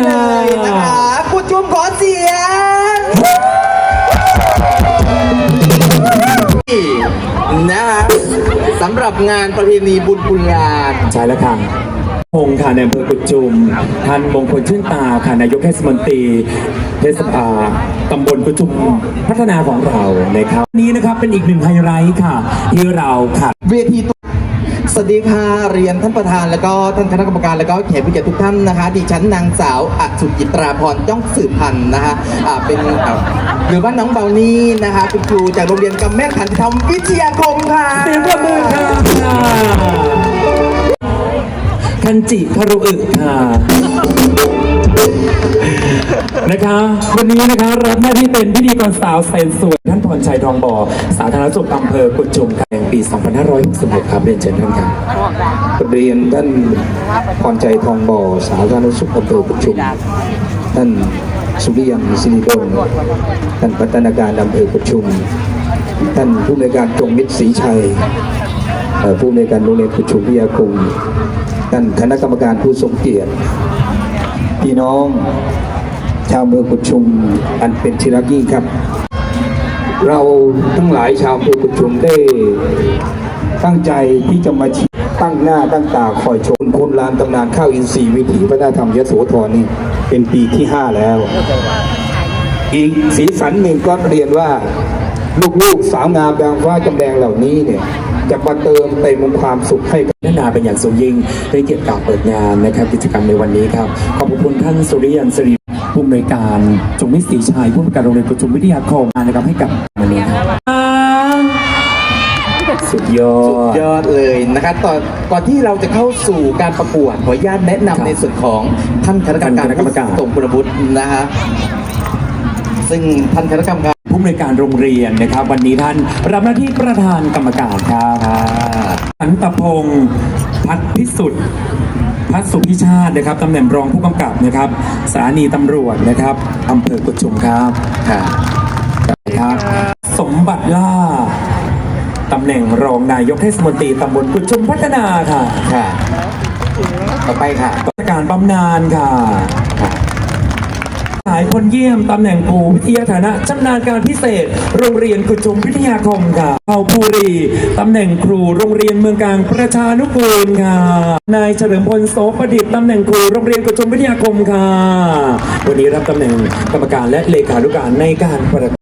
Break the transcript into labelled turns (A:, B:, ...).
A: นั้นเลยนะคะคุณจุมขอเสียงนะฮะสำหรับงานประเพณีบุญบุญลาน
B: ใช่แล้วค่ะพงค่ะในอำเภอกุดจุมท่านมงคลชื่นตาค่ะนายกเทศมนตรีเทศบาลตำบลกุดจุมพัฒนาของเรานะครับนี้นะครับเป็นอีกหนึ่งไฮไลท์ค่ะที่เราค่ะ
A: เวที สวัสดีค่ะเรียนท่านประธานแล้วก็ท่านคณะกรรมการแล้วก็แขกผู้เกียรติทุกท่านนะคะ ดิฉันนางสาวอสุจิตราพรจ้องสืบพันธ์นะคะอ่าเป็นอ่าหรือว่าน้องเบานี่นะคะ เป็นครูจากโรงเรียนกำแม่ขันธรรมวิทยาคมค่ะ
B: เสียงปรบมือค่ะคันจิคารุอึค่ะ นะคะวันนี้นะคะรับหน้าที่เป็นพิธีกรสาวแสนสวยท่านพรชัยทองบ่อ สาธารณสุขอำเภอกุดจุมค่ะ ปี 2566ครับเรียนเชิญท่านครับ
C: เรียนท่านพรใจทองบ่อสาธารณสุขอำเภอประชุมท่านสุริยันสิริดลท่านพัฒนาการอำเภอประชุม ท่านผู้ในการจงมิตรศรีชัยผู้ในการโรงเรียนประชุมวิยาคมท่านคณะกรรมการผู้ทรงเกียรติพี่น้องชาวเมืองประชุมอันเป็นที่รักยิ่งครับ เราทั้งหลายชาวอำเภอประชุมได้ตั้งใจที่จะมาชี้ตั้งหน้าตั้งตาคอยชมคนลานตำนานข้าวอินทรีย์วิถีวัฒนาธรรมยโสธรนี่เป็นปีที่ 5 แล้ว อีกสีสันหนึ่งก็เรียนว่า ลูกๆสาวงามดางฟ้าจำแดงเหล่านี้เนี่ยจะมาเติมเต็มความสุขให้กับ
B: พัฒนาเป็นอย่างสูงยิ่งได้เกียรติการเปิดงานนะครับกิจกรรมในวันนี้ครับ ขอบคุณท่านสุริยันสิริ ผู้อำนวยการจงมิตรศรีชัยผู้อำนวยการโรงเรียนประชุมวิทยาคมนะครับให้กับวันนี้ครับสุดยอด
A: ยอดเลยนะคะก่อนก่อนที่เราจะเข้าสู่การประกวดขออนุญาตแนะนำ
B: ครับ
A: ในส่วนของท่านคณะกรรมการ
B: ท่านคณะกรรมการ
A: ผู้ทรงคุณวุฒินะคะซึ่งท่านคณะกรรมการ
B: ผู้อำนวยการโรงเรียนนะครับ วันนี้ท่านรับหน้าที่ประธานกรรมการครับสันตพงศ์พัฒพิสุทธิ์พัฒสุพิชาตินะครับตำแหน่งรองผู้กำกับนะครับสถานีตำรวจนะครับอำเภอกุดชุมครับ
A: ค่ะ
B: ครับ สมบัติล่าตำแหน่งรองนายกเทศมนตรีตำบลกุดชุมพัฒนาค่ะ
A: ค่ะ ต่อไปค่ะ
B: ราชการบำนาญค่ะ หายคนเยี่ยมตำแหน่งครูวิทยาฐานะชำนาญการพิเศษ โรงเรียนกุจุมวิทยาคมค่ะเผ่าภูรีตำแหน่งครูโรงเรียนเมืองกลางประชานุกูลค่ะ นายเฉลิมพลโสประดิษฐ์ตำแหน่งครูโรงเรียนกุจุมวิทยาคมค่ะ วันนี้รับตำแหน่งกรรมการและเลขานุการในการประ